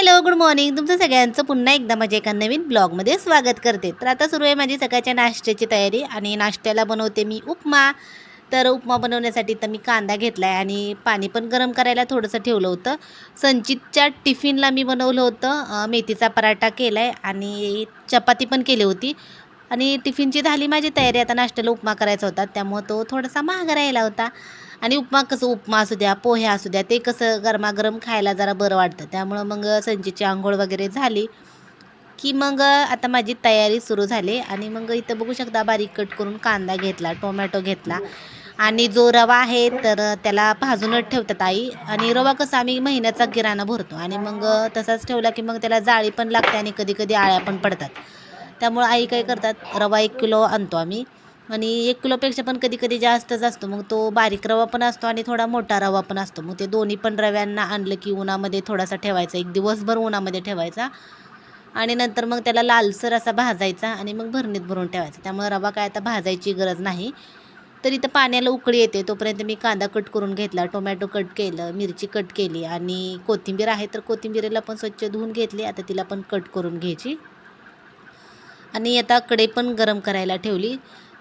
Hello good morning. तुमचं सगळ्यांचं पुन्हा एकदा माझ्या एका नवीन ब्लॉगमध्ये स्वागत करते. तर आता सुरू आहे माझी सकाळच्या नाश्त्याची तयारी आणि नाश्त्याला बनवते मी उपमा. तर उपमा बनवण्यासाठी तर मी कांदा घेतला आहे आणि पाणी पण गरम करायला थोडंसं ठेवलं होतं. संचितच्या टिफिनला मी बनवलं होतं. मेथीचा पराठा केला आहे आणि चपाती पण केली होती. आणि टिफिनची झाली माझी तयारी. आता नाश्त्याला उपमा करायचा होता. त्यामुळं तो थोडासा महाग राहिला होता. आणि उपमा कसं उपमा असू द्या पोहे असू द्या ते कसं गरमागरम खायला जरा बरं वाटतं. त्यामुळं मग संजीची आंघोळ वगैरे झाली की मग आता माझी तयारी सुरू झाली आणि मग इथं बघू शकता बारीक कट करून कांदा घेतला टोमॅटो घेतला. आणि जो रवा आहे तर त्याला भाजूनच ठेवतात आई. आणि रवा कसा आम्ही महिन्याचा किराणा भरतो आणि मग तसाच ठेवला की मग त्याला जाळी पण लागते आणि कधी कधी आळ्या पण पडतात. त्यामुळं आई काय करतात रवा एक किलो आणतो आम्ही. आणि एक किलोपेक्षा पण कधी कधी जास्तच असतो. मग तो बारीक रवा पण असतो आणि थोडा मोठा रवा पण असतो. मग ते दोन्ही पण रव्यांना आणलं की उन्हामध्ये थोडासा ठेवायचा. एक दिवसभर उन्हामध्ये ठेवायचा. आणि नंतर मग त्याला लालसर असा भाजायचा आणि मग भरणीत भरून ठेवायचा. त्यामुळे रवा काय आता भाजायची गरज नाही. तर इथं पाण्याला उकळी येते. तोपर्यंत मी कांदा कट करून घेतला टोमॅटो कट केलं मिरची कट केली आणि कोथिंबीर आहे तर कोथिंबीरीला पण स्वच्छ धुवून घेतली. आता तिला पण कट करून घ्यायची. आणि आता कढई पण गरम करायला ठेवली.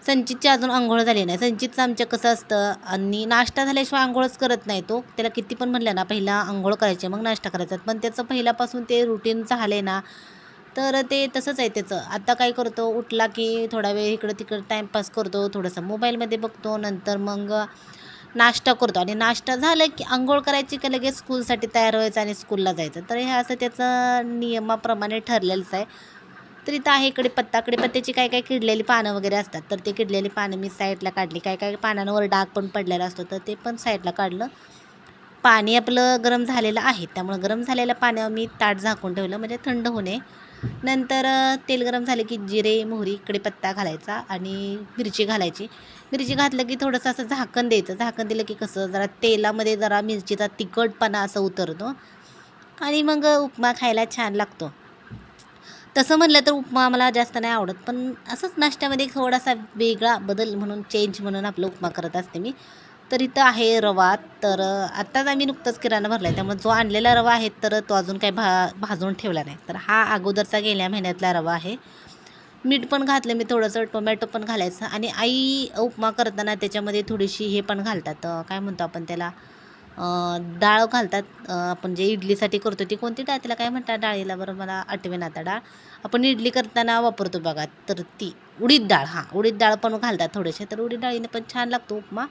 संचितची अजून आंघोळ झाली नाही. संचितचं आमच्या कसं असतं आणि नाश्ता झाल्याशिवाय आंघोळच करत नाही तो. त्याला किती पण म्हणलं ना पहिला आंघोळ करायचे मग नाश्ता करायचा. पण त्याचं पहिल्यापासून ते रुटीन झाले ना तर ते तसंच आहे त्याचं. आता काय करतो उठला की थोडा वेळ इकडं तिकडं टाईमपास करतो थोडंसं मोबाईलमध्ये बघतो नंतर मग नाश्ता करतो. आणि नाश्ता झालं की आंघोळ करायची की लगेच स्कूलसाठी तयार व्हायचं आणि स्कूलला जायचं. तर हे असं त्याचं नियमाप्रमाणे ठरलेलंच आहे. तर इथं आहे इकडे पत्ता. पत्त्याची काय काय किडलेली पानं वगैरे असतात. तर ते किडलेली पानं मी साईडला काढली. काय काय पानांवर डाग पण पडलेला असतो. तर ते पण साईडला काढलं. पाणी आपलं गरम झालेलं आहे. त्यामुळं गरम झालेल्या पाण्यावर मी ताट झाकून ठेवलं. म्हणजे थंड होणे. नंतर तेल गरम झालं की जिरे मोहरी कढीपत्ता घालायचा आणि मिरची घालायची. मिरची घातलं की थोडंसं असं झाकण द्यायचं. झाकण दिलं की कसं जरा तेलामध्ये जरा मिरचीचा तिखटपणा असं उतरतो. आणि मग उपमा खायला छान लागतो. तसं म्हणलं तर उपमा मला जास्त नाही आवडत पण असंच नाश्त्यामध्ये थोडासा वेगळा बदल म्हणून चेंज म्हणून आपलं उपमा करत असते मी. तर इथं आहे रवा तर आत्ताच आम्ही नुकतंच किराणा भरला आहे त्यामुळे जो आणलेला रवा आहे तर तो अजून काही भा भाजून ठेवला नाही. तर हा अगोदरचा गेल्या महिन्यातला रवा आहे. मीठ पण घातलं मी थोडंसं टोमॅटो पण घालायचं आणि आई उपमा करताना त्याच्यामध्ये थोडीशी हे पण घालतात काय म्हणतो आपण त्याला? डाळ घालतात. आपण जे इडलीसाठी करतो ती कोणती डाळ? तिला काय म्हणतात? डाळीला बरं मला आठवेन आता डाळ. आपण इडली करताना वापरतो बघा तर ती उडीद डाळ. हां उडीद डाळ पण घालतात थोडेसे तर उडीद डाळीने पण छान लागतो उपमा.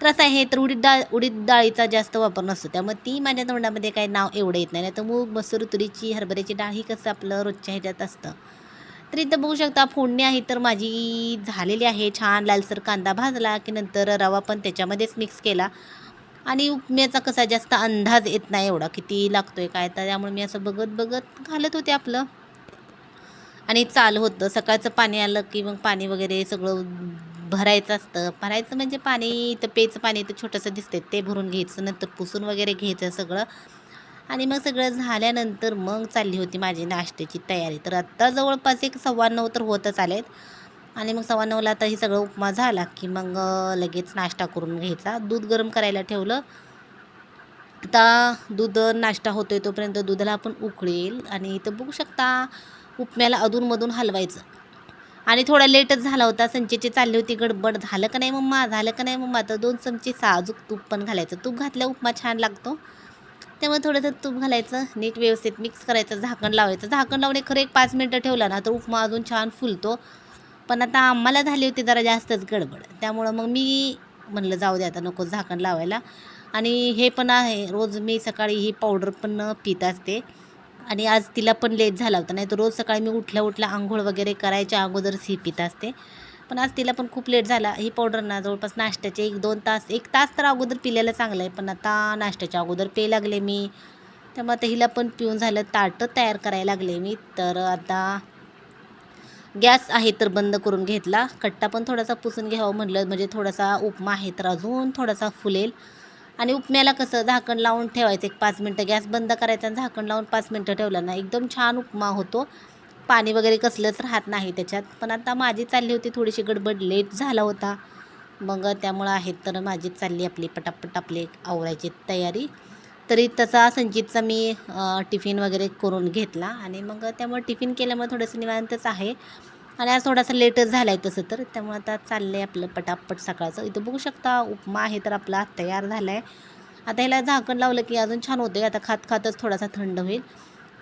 तर असं आहे तर उडीद डाळ उडीद डाळीचा जास्त वापर नसतो. त्यामुळे ती माझ्या तोंडामध्ये काही नाव एवढं येत नाही. नाही तर मूग मसूर तुरीची हरभऱ्याची डाळ ही कसं आपलं रोजच्या ह्याच्यात असतं. तर इथं बघू शकता फोडणी आहे तर माझी झालेली आहे. छान लालसर कांदा भाजला की नंतर रवा पण त्याच्यामध्येच मिक्स केला. आणि उपम्याचा कसा जास्त अंदाज येत नाही एवढा किती लागतोय काय तर त्यामुळे मी असं बघत बघत घालत होते आपलं. आणि चालू होतं सकाळचं पाणी आलं की मग पाणी वगैरे सगळं भरायचं असतं. भरायचं म्हणजे पाणी इथं पेचं पाणी इथं छोटंसं दिसतंय ते भरून घ्यायचं नंतर पुसून वगैरे घ्यायचं सगळं. आणि मग सगळं झाल्यानंतर मग चालली होती माझी नाश्त्याची तयारी. तर आत्ता जवळपास एक सव्वा नऊ तर होतच आलेत. आणि मग सव्वा नऊला आता ही सगळं उपमा झाला की मग लगेच नाश्ता करून घ्यायचा. दूध गरम करायला ठेवलं. आता दूध नाश्ता होतो आहे तोपर्यंत दुधाला आपण उकळेल आणि इथं बघू शकता उपम्याला अधूनमधून हलवायचं. आणि थोडा लेटच झाला होता. संचेची चालली होती गडबड. झालं का नाही मम्मा? झालं का नाही मम्मा? तर दोन चमचे साजूक तूप पण घालायचं. तूप घातल्या उपमा छान लागतो. त्यामुळे थोडंसं तूप घालायचं. नीट व्यवस्थित मिक्स करायचं. झाकण लावायचं. झाकण लावणे खरं एक पाच मिनटं ठेवला ना तर उपमा अजून छान फुलतो. पण आता आम्हाला झाली होती जरा जास्तच गडबड. त्यामुळं मग मी म्हणलं जाऊ दे आता नको झाकण लावायला. आणि हे पण आहे रोज मी सकाळी ही पावडर पण पित असते. आणि आज तिला पण लेट झाला होता नाही तर रोज सकाळी मी उठल्या उठल्या आंघोळ वगैरे करायच्या अगोदरच ही पित असते. पण आज तिला पण खूप लेट झाला. ही पावडर ना जवळपास नाश्त्याचे एक दोन तास एक तास तर अगोदर पिलेलं चांगलं आहे पण आता नाश्त्याच्या अगोदर पे लागले मी. त्यामुळे आता हिला पण पिऊन झालं ताटं तयार करायला लागले मी. तर आता गॅस आहे तर बंद करून घेतला. कट्टा पण थोडासा पुसून घ्यावा म्हटलं म्हणजे थोडासा उपमा आहे तर अजून थोडासा फुलेल. आणि उपम्याला कसं झाकण लावून ठेवायचं एक पाच मिनटं गॅस बंद करायचा आणि झाकण लावून पाच मिनटं ठेवलं ना एकदम छान उपमा होतो. पाणी वगैरे कसलंच राहत नाही त्याच्यात. पण आता माझी चालली होती थोडीशी गडबड लेट झाला होता. मग त्यामुळं आहेत तर माझी चालली आपली पटापट आपली आवरायची तयारी. तरी तसा संचितचा मी टिफिन वगैरे करून घेतला. आणि मग त्यामुळे टिफिन केल्यामुळे थोडंसं निवांतच आहे. आणि आज थोडासा लेटच झाला आहे तसं तर. त्यामुळे आता चाललं आहे आपलं पटापट सकाळचं. इथं बघू शकता उपमा आहे तर आपला तयार झाला आहे आता ह्याला झाकण लावलं की अजून छान होतं आता खात खातच थोडासा थंड होईल.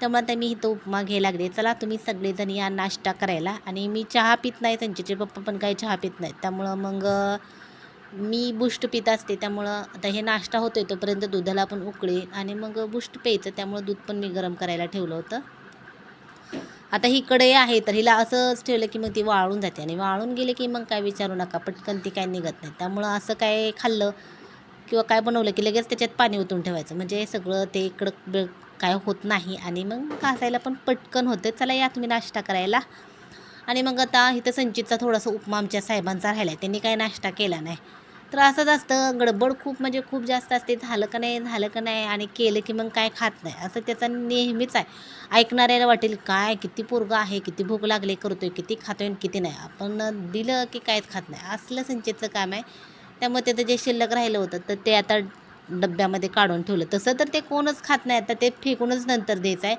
त्यामुळे आता मी इथं उपमा घ्यायला लागले. चला तुम्ही सगळेजण या नाश्ता करायला. आणि मी चहा पित नाही संचितचे पप्पा पण काही चहा पित नाहीत. त्यामुळं मग मी बुष्ट पित असते त्यामुळं आता हे नाश्ता होतोय तोपर्यंत दुधाला पण उकळे आणि मग बुष्ट प्यायचं त्यामुळं दूध पण मी गरम करायला ठेवलं होतं. आता ही कढई आहे तर हिला असंच ठेवलं की मग ती वाळून जाते आणि वाळून गेले की मग काय विचारू नका पटकन ती काय निघत नाही. त्यामुळं असं काय खाल्लं किंवा काय बनवलं की लगेच त्याच्यात पाणी ओतून ठेवायचं. म्हणजे सगळं ते कडक काय होत नाही आणि मग घासायला पण पटकन होतं. चला या तुम्ही नाश्ता करायला. आणि मग आता इथं संचितचा थोडासा उपमा आमच्या साहेबांचा राहिला आहे त्यांनी काही नाश्ता केला नाही. तर असंच असतं गडबड खूप म्हणजे खूप जास्त असते. झालं का नाही झालं का नाही आणि केलं की मग काय खात नाही. असं त्याचा नेहमीच आहे. ऐकणाऱ्याला वाटेल काय किती पोरगं आहे किती भूक लागले करतोय किती खातोय आणि किती नाही. आपण दिलं की काहीच खात नाही. असलं संचितचं काम आहे. त्यामुळे त्याचं जे शिल्लक राहिलं होतं तर ते आता डब्यामध्ये काढून ठेवलं. तसं तर ते कोणच खात नाही. आता ते फेकूनच नंतर द्यायचं आहे.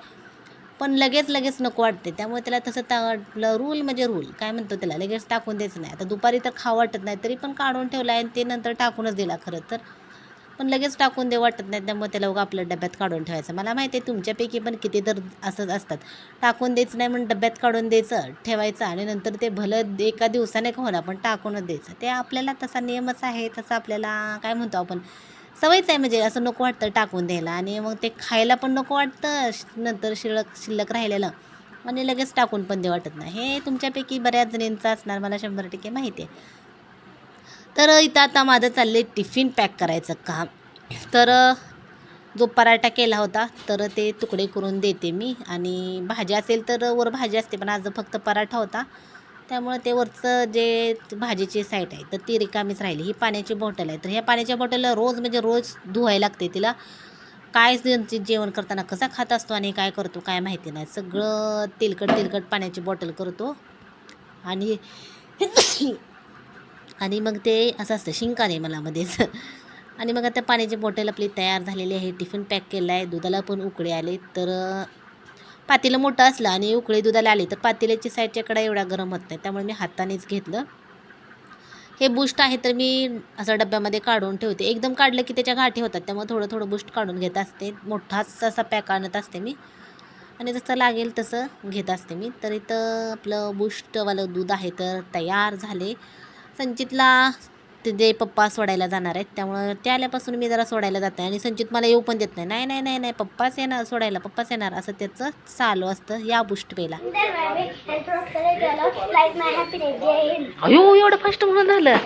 पण लगेच लगेच नको वाटते. त्यामुळे त्याला तसं ता रूल म्हणजे रूल काय म्हणतो त्याला? लगेच टाकून द्यायचं नाही. आता दुपारी तर खावं वाटत नाही तरी पण काढून ठेवला आहे आणि ते नंतर टाकूनच दिला खरं तर. पण लगेच टाकून दे वाटत नाही त्यामुळे त्याला उगा आपल्या डब्यात काढून ठेवायचं. मला माहिती आहे तुमच्यापैकी पण किती तर असंच असतात. टाकून द्यायचं नाही म्हणून डब्यात काढून द्यायचं ठेवायचं आणि नंतर ते भलं एका दिवसाने का होणार पण टाकूनच द्यायचं. ते आपल्याला तसा नियमच आहे तसं आपल्याला काय म्हणतो आपण? सवयच आहे म्हणजे असं नको वाटतं टाकून द्यायला. आणि मग ते खायला पण नको वाटतं नंतर शिल्लक शिल्लक राहिलेलं. आणि लगेच टाकून पण दे वाटत नाही. हे तुमच्यापैकी बऱ्याच जणींचं असणार मला शंभर टक्के माहिती आहे. तर इथं आता माझं चाललं आहे टिफिन पॅक करायचं काम. तर जो पराठा केला होता तर ते तुकडे करून देते मी. आणि भाजी असेल तर वर भाजी असते पण आज फक्त पराठा होता. त्यामुळे ते वरचं जे भाजीची साईट आहे तर ती रिकामीच राहिली. ही पाण्याची बॉटल आहे. तर ह्या पाण्याच्या बॉटलला रोज म्हणजे रोज धुवायला लागते तिला. काय त्यांची जेवण करताना कसा खात असतो आणि काय करतो काय माहिती नाही. सगळं तेलकट तेलकट पाण्याची बॉटल करतो. आणि आणि मग ते असं असतं शिंका नाही मला मध्येच आणि मग आता पाण्याची बॉटल आपली तयार झालेली आहे. टिफिन पॅक केला आहे दुधाला पण उकळे आले. तर पातेलं मोठं असलं आणि उकळी दुधाला आली तर पातेल्याची साईडच्या कडा एवढा गरम होत नाही त्यामुळे मी हातानेच घेतलं. हे बुस्ट आहे तर मी असं डब्यामध्ये काढून ठेवते. एकदम काढलं की त्याच्या गाठी होतात त्यामुळे थोडं थोडं बुस्ट काढून घेत असते. मोठाच असा पॅक आणत असते मी. आणि जसं लागेल तसं घेत असते मी. तर इथं आपलं बुस्टवालं दूध आहे तर तयार झाले. संचितला ते जे पप्पा सोडायला जाणार आहेत त्यामुळं ते आल्यापासून मी जरा सोडायला जाते आणि संचित मला येऊ पण देत नाही. नाही नाही नाही नाही पप्पाच येणार सोडायला पप्पाच येणार असं त्याचं चालू असतं या बुष्ट पेला अयो एवढं फास्ट म्हणून झालं.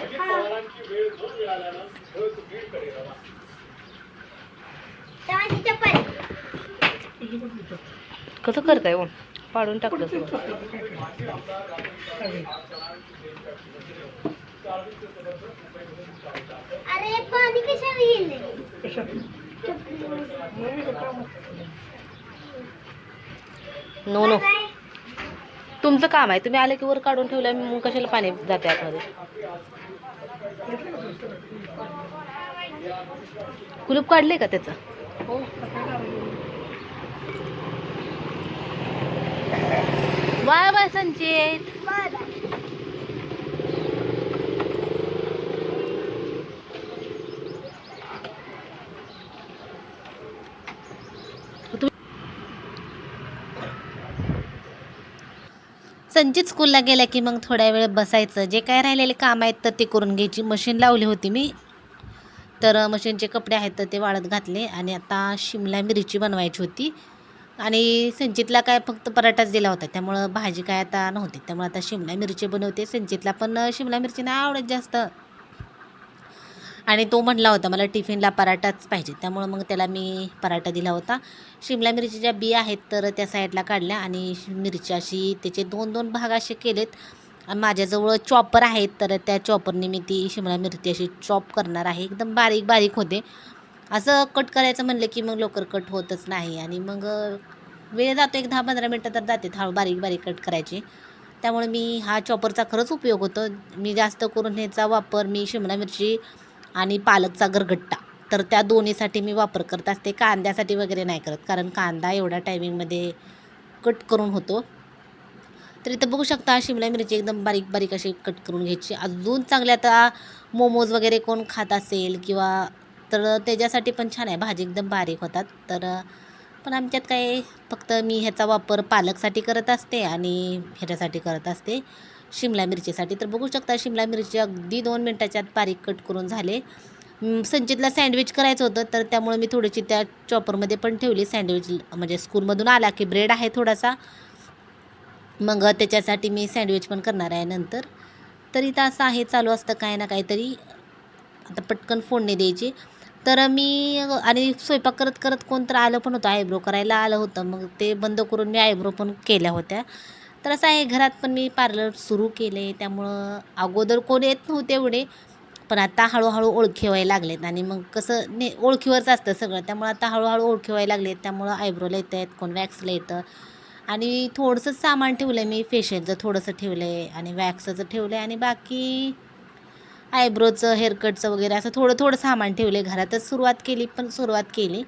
कसं करताय हो? पाडून टाकलं अरे पाणी गेले नो नो. तुमचं काम आहे. तुम्ही आले की वर काढून ठेवलं मग कशाला पाणी जाते आतमध्ये? कुलूप काढले का त्याचं? बाय बाय संचित. संचित स्कूलला गेल्या की मग थोड्या वेळ बसायचं. जे काय राहिलेले काम आहेत तर ते करून घ्यायची. मशीन लावली होती मी. तर मशीनचे कपडे आहेत तर ते वाळत घातले आणि आता शिमला मिरची बनवायची होती. आणि संचितला काय फक्त पराठाच दिला होता. त्यामुळं भाजी काय आता नव्हती. त्यामुळे आता शिमला मिरची बनवते. संचितला पण शिमला मिरची नाही आवडत जास्त. आणि तो म्हटला होता मला टिफिनला पराठाच पाहिजे त्यामुळं मग त्याला मी पराठा दिला होता. शिमला मिरची ज्या बिया आहेत तर त्या साईडला काढल्या आणि मिरची अशी त्याचे दोन दोन भाग असे केलेत. माझ्याजवळ चॉपर आहेत तर त्या चॉपरने मी ती शिमला मिरची अशी चॉप करणार आहे. एकदम बारीक बारीक होते. असं कट करायचं म्हणलं की मग लवकर कट होतच नाही आणि मग वेळ जातो एक दहा पंधरा मिनटं तर जाते. हळू बारीक बारीक कट करायची. त्यामुळे मी हा चॉपरचा खरंच उपयोग होतो. मी जास्त करून ह्याचा वापर मी शिमला मिरची आणि पालकचा गरगट्टा. तर त्या दोन्हीसाठी मी वापर करत असते. कांद्यासाठी वगैरे नाही करत. कारण कांदा एवढ्या टायमिंगमध्ये कट करून होतो. तर इथं बघू शकता शिमला मिरची एकदम बारीक बारीक अशी कट करून घ्यायची. अजून चांगले आता मोमोज वगैरे कोण खात असेल किंवा तर त्याच्यासाठी पण छान आहे. भाजी एकदम बारीक होतात. तर पण आमच्यात काय फक्त मी ह्याचा वापर पालकसाठी करत असते आणि ह्याच्यासाठी करत असते. शिमला मिरचीसाठी. तर बघू शकता शिमला मिरची अगदी दोन मिनटाच्या आत बारीक कट करून झाले. संचितला सँडविच करायचं होतं तर त्यामुळे मी थोडीशी त्या चॉपरमध्ये पण ठेवली. सँडविच म्हणजे स्कूलमधून आला की ब्रेड आहे थोडासा. मग त्याच्यासाठी मी सँडविच पण करणार आहे नंतर. तर इथं असं आहे चालू असतं काय ना काहीतरी. आता पटकन फोडणी द्यायची. तर मी आणि स्वयंपाक करत करत कोणतं आलं पण होतं आयब्रो करायला आलं होतं. मग ते बंद करून मी आयब्रो पण केल्या होत्या. तर असं आहे घरात पण मी पार्लर सुरू केले. त्यामुळं अगोदर कोण येत नव्हते एवढे. पण आता हळूहळू ओळखी व्हायला लागलेत आणि मग कसं ने ओळखीवरच असतं सगळं. त्यामुळं आता हळूहळू ओळखी व्हायला लागलेत. त्यामुळं आयब्रोला येत आहेत कोण वॅक्सला येतं. आणि थोडंसं सामान ठेवलं आहे मी फेशियलचं थोडंसं ठेवलं आहे आणि वॅक्सचं ठेवलं आहे आणि बाकी आयब्रोचं हेअरकटचं वगैरे असं थोडं थोडं सामान ठेवलं आहे घरातच सुरुवात केली पण सुरुवात केली.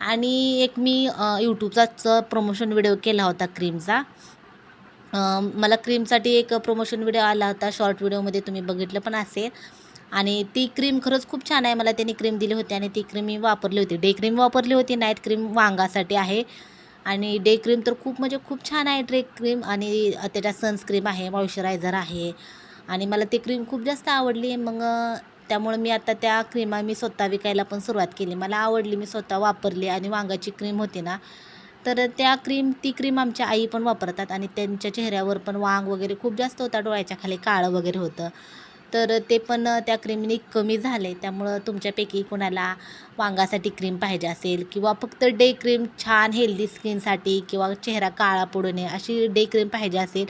आणि एक मी यूट्यूबचाच प्रमोशन व्हिडिओ केला होता क्रीमचा मला क्रीमसाठी एक प्रमोशन व्हिडिओ आला होता. शॉर्ट व्हिडिओमध्ये तुम्ही बघितलं पण असेल. आणि ती क्रीम खरंच खूप छान आहे. मला त्यांनी क्रीम दिली होती आणि ती क्रीम मी वापरली होती. डे क्रीम वापरली होती नाईट क्रीम वांगासाठी आहे. आणि डे क्रीम तर खूप म्हणजे खूप छान आहे. डे क्रीम आणि त्याच्यात सनस्क्रीम आहे मॉइश्चरायझर आहे. आणि मला ती क्रीम खूप जास्त आवडली. मग त्यामुळं मी आता त्या क्रीमा मी स्वतः विकायला पण सुरुवात केली. मला आवडली मी स्वतः वापरली आणि वांगाची क्रीम होती ना तर त्या क्रीम ती क्रीम आमच्या आई पण वापरतात आणि त्यांच्या चेहऱ्यावर पण वांग वगैरे खूप जास्त होता डोळ्याच्या खाली काळं वगैरे होतं. तर ते पण त्या क्रीमनी कमी झाले. त्यामुळं तुमच्यापैकी कोणाला वांगासाठी क्रीम पाहिजे असेल किंवा फक्त डे क्रीम छान हेल्दी स्किनसाठी किंवा चेहरा काळा पडू नये अशी डे क्रीम पाहिजे असेल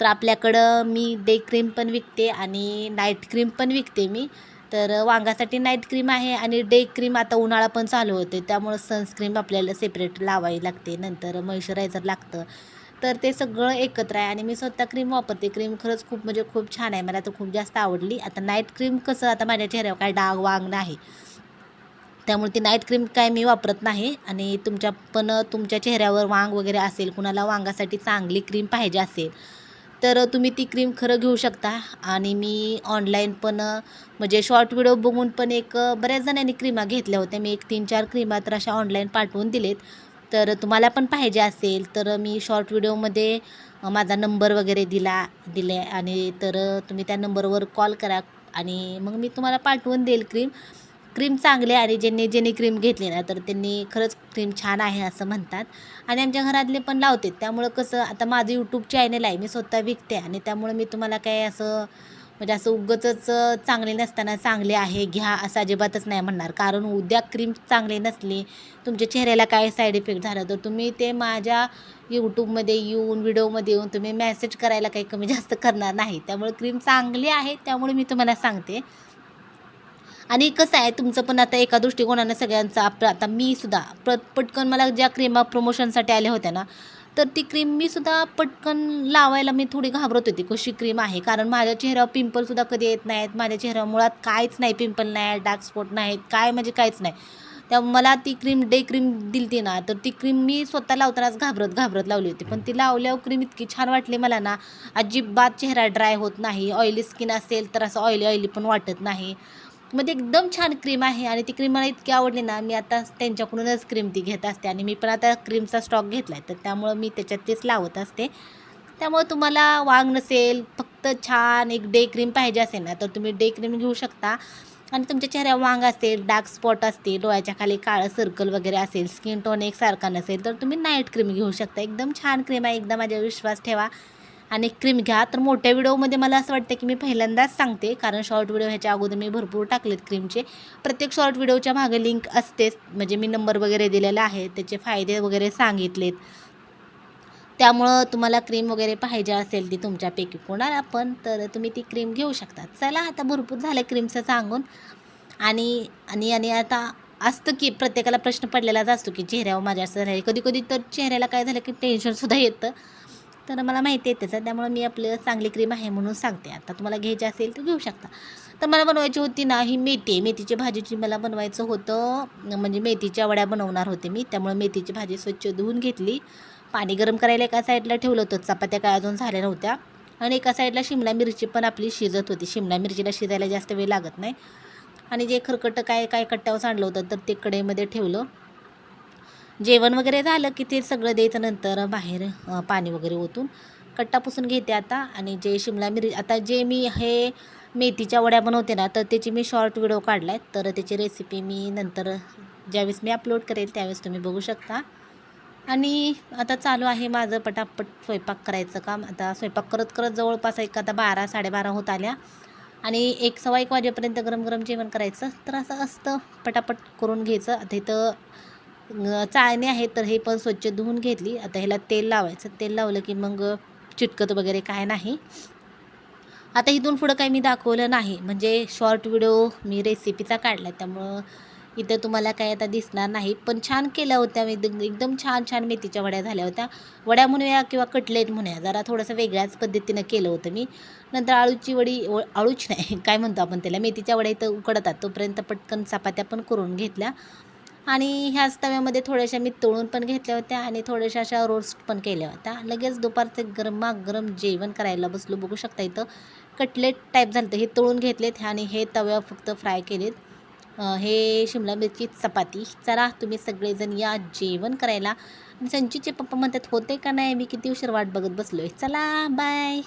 तर आपल्याकडं मी डे क्रीम पण विकते आणि नाईट क्रीम पण विकते मी. तर वांगासाठी नाईट क्रीम आहे आणि डे क्रीम आता उन्हाळा पण चालू होते त्यामुळं सनस्क्रीम आपल्याला सेपरेट लावावी लागते. नंतर मॉइश्चरायझर लागतं. तर ते सगळं एकत्र आहे आणि मी स्वतः क्रीम वापरते. क्रीम खरंच खूप म्हणजे खूप छान आहे. मला तर खूप जास्त आवडली. आता नाईट क्रीम कसं आता माझ्या चेहऱ्यावर काय डाग वांग नाही. त्यामुळे ती नाईट क्रीम काय मी वापरत नाही. आणि तुमच्या पण तुमच्या चेहऱ्यावर वांग वगैरे असेल कुणाला वांगासाठी चांगली क्रीम पाहिजे असेल तर तुम्ही ती क्रीम खरं घेऊ शकता. आणि मी ऑनलाईन पण म्हणजे शॉर्ट व्हिडिओ बघून पण एक बऱ्याच जणांनी क्रीमा घेतल्या होत्या. मी एक तीन चार क्रीमा तर अशा ऑनलाईन पाठवून दिलेत. तर तुम्हाला पण पाहिजे असेल तर मी शॉर्ट व्हिडिओमध्ये माझा नंबर वगैरे दिला दिले. आणि तर तुम्ही त्या नंबरवर कॉल करा. आणि मग मी तुम्हाला पाठवून देईल क्रीम क्रीम चांगली आणि ज्यांनी ज्यांनी क्रीम घेतली ना तर त्यांनी खरंच क्रीम छान आहे असं म्हणतात. आणि आमच्या घरातले पण लावते त्यामुळं कसं आता माझं यूट्यूब चॅनल आहे मी स्वतः विकते आणि त्यामुळं मी तुम्हाला काय असं म्हणजे असं उगतच चांगले नसताना चांगले आहे घ्या असं अजिबातच नाही म्हणणार. कारण उद्या क्रीम चांगली नसली तुमच्या चेहऱ्याला काय साईड इफेक्ट झाला तर तुम्ही ते माझ्या यूट्यूबमध्ये येऊन व्हिडिओमध्ये येऊन तुम्ही मेसेज करायला काही कमी जास्त करणार नाही. त्यामुळे क्रीम चांगली आहे त्यामुळे मी तुम्हाला सांगते. आणि कसं आहे तुमचं पण आता एका दृष्टिकोनानं सगळ्यांचा आपलं आता मी सुद्धा प्र पटकन मला ज्या क्रीमा प्रमोशनसाठी आल्या होत्या ना तर ती क्रीम मी सुद्धा पटकन लावायला मी थोडी घाबरत होती कशी क्रीम आहे. कारण माझ्या चेहऱ्यावर पिंपलसुद्धा कधी येत नाहीत माझ्या चेहऱ्यावर मुळात काहीच नाही पिंपल नाही डार्क स्पॉट नाहीत काय म्हणजे काहीच नाही. त्या मला ती क्रीम डे क्रीम दिलती ना तर ती क्रीम मी स्वतः लावतानाच घाबरत घाबरत लावली होती. पण ती लावल्यावर क्रीम इतकी छान वाटली मला ना अजिबात चेहरा ड्राय होत नाही ऑइली स्किन असेल तर असं ऑइली ऑइली पण वाटत नाही. मध्ये एकदम छान क्रीम आहे आणि ती क्रीम मला इतकी आवडली ना मी आता त्यांच्याकडूनच क्रीम ती घेत असते आणि मी पण आता क्रीमचा स्टॉक घेतला आहे तर त्यामुळं मी त्याच्यात तेच लावत असते. त्यामुळं तुम्हाला वांग नसेल फक्त छान एक डे क्रीम पाहिजे असेल ना तर तुम्ही डे क्रीम घेऊ शकता. आणि तुमच्या चेहऱ्यावर वांग असेल डार्क स्पॉट असतील डोळ्याच्या खाली काळं सर्कल वगैरे असेल स्किन टोन एकसारखा नसेल तर तुम्ही नाईट क्रीम घेऊ शकता. एकदम छान क्रीम आहे एकदा माझ्यावर विश्वास ठेवा. आणि क्रीम घ्या. तर मोठ्या व्हिडिओमध्ये मला असं वाटतं की मी पहिल्यांदाच सांगते कारण शॉर्ट व्हिडिओ ह्याच्या अगोदर मी भरपूर टाकलेत क्रीमचे प्रत्येक शॉर्ट व्हिडिओच्या मागे लिंक असतेच म्हणजे मी नंबर वगैरे दिलेला आहे त्याचे फायदे वगैरे सांगितलेत. त्यामुळं तुम्हाला क्रीम वगैरे पाहिजे असेल ती तुमच्यापैकी कोणाला पण तर तुम्ही ती क्रीम घेऊ शकता. चला आता भरपूर झालं क्रीमचं सांगून. आणि आणि आणि आता असतं की प्रत्येकाला प्रश्न पडलेलाच असतो की चेहऱ्यावर माझ्या असं झालं कधी कधी तर चेहऱ्याला काय झालं की टेन्शनसुद्धा येतं. तर मला माहिती आहे त्याचं त्यामुळे मी आपलं चांगली क्रीम आहे म्हणून सांगते. आता तुम्हाला घ्यायची असेल तर घेऊ शकता. तर मला बनवायची होती ना ही मेथी. मेथीची भाजीची मला बनवायचं होतं म्हणजे मेथीच्या वड्या बनवणार होते मी त्यामुळे मेथीची भाजी स्वच्छ धुवून घेतली. पाणी गरम करायला एका साईडला ठेवलं होतं चपात्या काय अजून झाल्या नव्हत्या. आणि एका साईडला शिमला मिरची पण आपली शिजत होती. शिमला मिरचीला शिजायला जास्त वेळ लागत नाही. आणि जे खरकटं काय काय कट्ट्यावर सांडलं होतं तर ते कढईमध्ये ठेवलं. जेवण वगैरे झालं की ते सगळं द्यायचं नंतर बाहेर पाणी वगैरे ओतून कट्टा पुसून घेते आता आणि जे शिमला मिरी आता जे मी हे मेथीच्या वड्या बनवते ना तर त्याची मी शॉर्ट व्हिडिओ काढला आहे तर त्याची रेसिपी मी नंतर ज्यावेळेस मी अपलोड करेल त्यावेळेस तुम्ही बघू शकता. आणि आता चालू आहे माझं पटापट स्वयंपाक करायचं काम. आता स्वयंपाक करत करत जवळपास एक आता बारा साडेबारा होत आल्या. आणि एक सव्वा एक वाजेपर्यंत गरम गरम जेवण करायचं. तर असं असतं पटापट करून घ्यायचं. आता इथं चाळणी आहे तर हे पण स्वच्छ धुवून घेतली. आता ह्याला तेल लावायचं. तेल लावलं की मग चिटकत वगैरे काय नाही. आता इथून पुढं काही मी दाखवलं नाही. म्हणजे शॉर्ट व्हिडिओ मी रेसिपीचा काढला त्यामुळं इथं तुम्हाला काय आता दिसणार नाही. पण छान केल्या होत्या. मी एकदम छान छान मेथीच्या वड्या झाल्या होत्या. वड्या म्हणूया किंवा कटलेट म्हणूया. जरा थोडंसं वेगळ्याच पद्धतीनं केलं होतं मी. नंतर आळूची वडी व नाही. काय म्हणतो आपण त्याला? मेथीच्या वड्या इथं उकडतात. तोपर्यंत पटकन चपात्या पण करून घेतल्या. आणि ह्याच तव्यामध्ये थोड्याशा मी तळून पण घेतल्या होत्या आणि थोड्याशा अशा रोस्ट पण केल्या होत्या. लगेच दुपारचे गरमागरम जेवण करायला बसलो. बघू शकता इथं कटलेट टाईप झालं होतं. हे तळून घेतलेत आणि हे तव्या फक्त फ्राय केलेत. हे शिमला मिरची चपाती. चला तुम्ही सगळेजण या जेवण करायला. आणि संचीचे पप्पा म्हणतात होते का नाही? मी किती उशीर वाट बघत बसलो आहे चला बाय